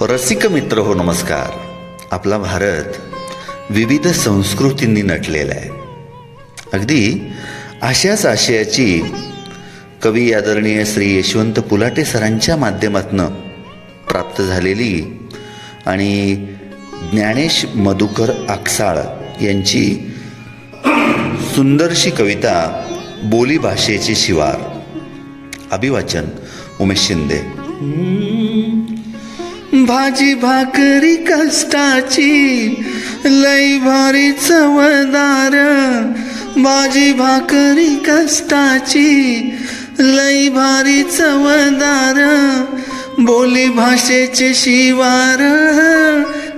रसिक मित्र हो नमस्कार. आपला भारत विविध संस्कृतींनी नटलेला आहे. अगदी अशाच आशयाची कवी आदरणीय श्री यशवंत पुलाटे सरांच्या माध्यमातनं प्राप्त झालेली आणि ज्ञानेश मधुकर आकसाळ यांची सुंदरशी कविता बोली भाषेचे शिवार. अभिवाचन उमेश शिंदे. भाजी भाकरी कष्टाची लई भारी चवदार. भाजी भाकरी कष्टाची लई भारी चवदार. बोली भाषेचे शिवार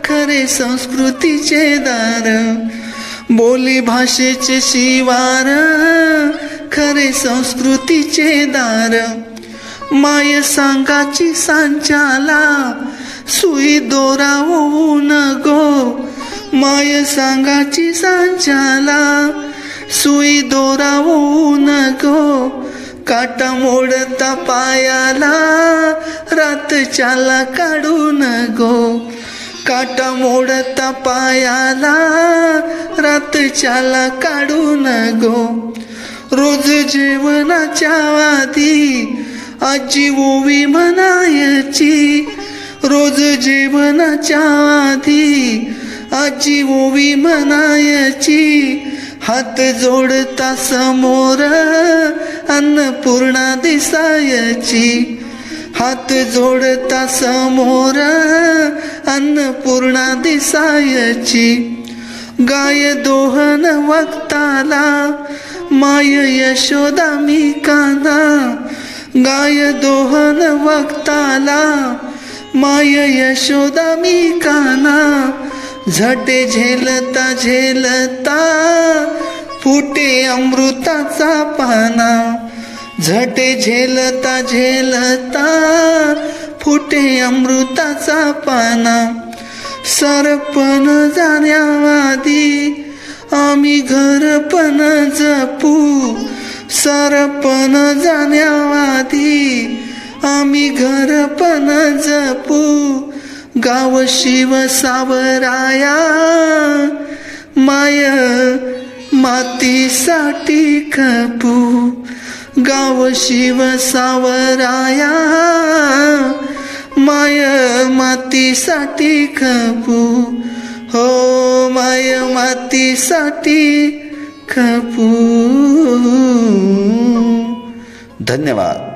खरे संस्कृतीचे दार. बोली भाषेचे शिवार खरे संस्कृतीचे दार. माय सांगाची सांचाला दोरावू दोरा माय सांगाची सांचाला सुई दोरावू नको काटा मोडता पायाला रात चाला काढून गो. काटा मोडता पायाला रात चाला काढू गो. रोज जेवणाच्या आधी आजी ओवी म्हणायची रोज जेवणाच्या आधी आजी ओवी म्हणायची हात जोडता समोर अन्नपूर्णा दिसायची. हात जोडता समोर अन्नपूर्णा दिसायची. गाय दोहन वक्ताला माय यशोदा मी काना. गाय दोहन वक्ताला माय यशोदा मी काना झटे झेलता झेलता फुटे अमृताचा पाना. झटे झेलता झेलता फुटे अमृताचा पाना. सरपण जाण्यावादी आम्ही घर पण जपू. सरपण जाण्यावादी आम्ही घर पण जपू. गाव शिव सावराया. माय मातीसाठी खपू. गाव शिव सावराया. माय मातीसाठी खपू. हो माय मातीसाठी खपू. धन्यवाद.